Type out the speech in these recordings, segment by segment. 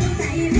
จั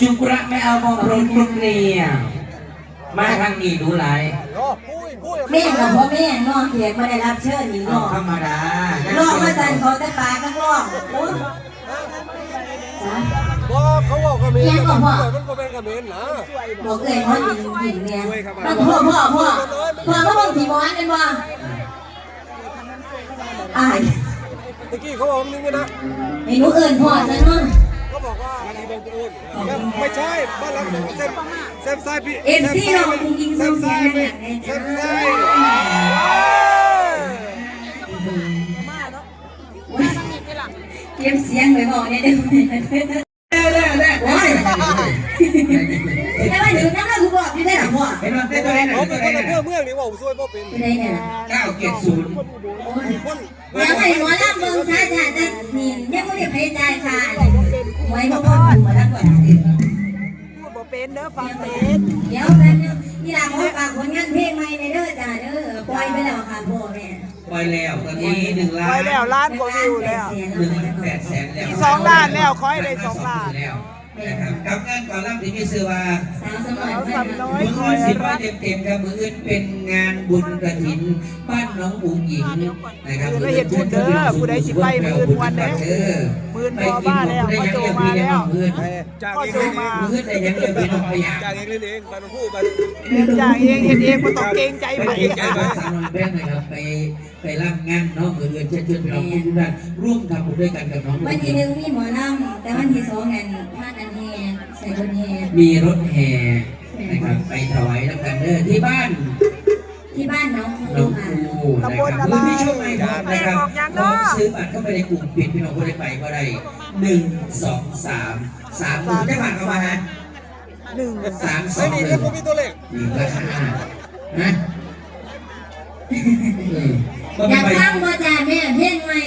จุกระไม่เอามองรนกรุงเนี่ยมาทางนี้ดูไหลายแม่กับพ่อแม่น้องเพียกมาได้รับเชิญนี่เอาน้องธรรมดาน้องมาสั่นเขาแต่ปากกักร้องโอ้จ้ะบอกเขาบอกกระเมนยังบอกว่ามันก็เป็นกระเมนนะบอกเอ้ยพ่อหญิงหญิงเนี่ยแล้วพ่อพ่อพ่อพ่อก็บอกผีหมอนกันว่าอายตะกี้เขาบอกนึงนะไอ้หนูเอิญพ่อซะเนาะเขา บอกว่าอะไรบางตัวไม่ใช่บ้านเราเซมเซมไซพี่เอ็มซีเราจริงๆเซส่งมซเสียเซเนี่ยมไซแกเก็บเสียงไว้บอกเนี่ยเดี๋ยวเด้อเด้อเด้อโอ้ยแต่ว่าอยู่นั่นก็คือบอกอยู่ได้หรอพ่อเห็นมันเป็นตัวไหนหน่เขาอยเป็ตันวคไหนนหน่อยอำเภอเมืองนี่ว่าช่วยพ่อเป็นอยู่ได้เนี่ยเก้าเจ็ดศูนย์โอ้ยคนยังไงหมอลำเมืองชาติแต่นี่ยังไม่ได้พยายามค่ะ ไว้พ่อพ่อหมอลำก่อนพูดบ่เป็นเด้อฟังเป็นเดี๋ยวแป๊บนึงนี่ล่ะขอฝากผลงานเพลงใหม่ในเด้อจ้าเด้อปล่อยไปแล้วค่ะพ่อแม่ปล่อยแล้วตอนนี้หนึ่งล้าไปนแล้วล้านกว่าวิวแล้วหนึ่งแปดแสนแล้วอีสองล้านแล้วขอยได้สองล้านแล้วนะครับกับงานก่อนรับที่มีชื่อว่า สาวสมสาวอยสำน้อยมือคอื่อยนสิบวัรันกเต็มๆครับมืออื่นเป็นงานบุญกระถิน บ้านน้องบุ๋งหญิงนะครับมืออื่นเฮ็ดบุญเด้อผู้ใดสิไปมื้ออื่นวันเด้อมื้ออื่นพอบ้านแล้วไปกินของผู้ใดยังเรียกพี่น้องมืออื่นจากก็เองโทรเล่นมามืออื่นแต่ยังเรียกพี่น้องพยาจากเองเล่นเองไปมาพูดไปเรียนจากเองเฮ็ดเองบ่ต้องเกรงใจไปไผกินใจบ้านสาวน้อยแป้งนะครับไปไปรับงานน้องมืออื่นเชิญชวนพี่น้องทุกท่านร่วมทำบุญด้วยกันกับน้องบุ๋วันงหญิที่งหนึ่งมีหมอลำแต่วันที่สองนั่นมากันแห่ ใส่คนแห่มีรถแห่นะครับไปถวายน้ำกันเด้อที่บ้านที่บ้านน้องคน้รูองค่ะครูนะครับพื้นที่ช่วงไหนครับนะครับลองซื้อบัตรเข้าไปในกลุ่มปิดพี่น้องคนได้ไปก็ได้หนึ่งสองสามสามหมื่นได้บัตรเข้ามาฮะหนึ่งสามสอไม่งมีหเล่นึ่นงผมมีตัวเลขนี่ราคานะอืมก็อไม่ยากไปฟังบ่จ้าแม่เพลงใหม่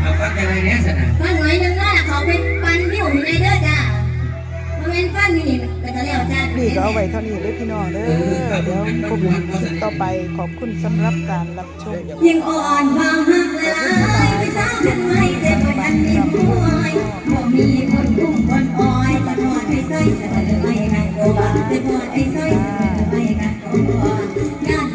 เอาฟังกันอะไรเนี่ยสนะฟังหน่อยหนึงเนาะเขาเป็นปันวิวอยู่ในเด้อจ้ามัน เป็นฟังอยู่นี่ก็จะแล้วจ้านี่ก็เอาไว้เท่านี้เด้อพี่น้องเด้อเดี๋ยวพบกันต่อไปขอบคุณสำหรับการรับชมยิ่งอ่อนความหักละลายไปสร้างขึ้นใหม่แต่บ่ทันมีผู้อ้อยบ่มีคนกุ้มคนอ้อยจะทอดไอ้สร้อยเสนอให้กันโกบาจะทอดไอ้สร้อยเสนอให้กันโกบาญาติ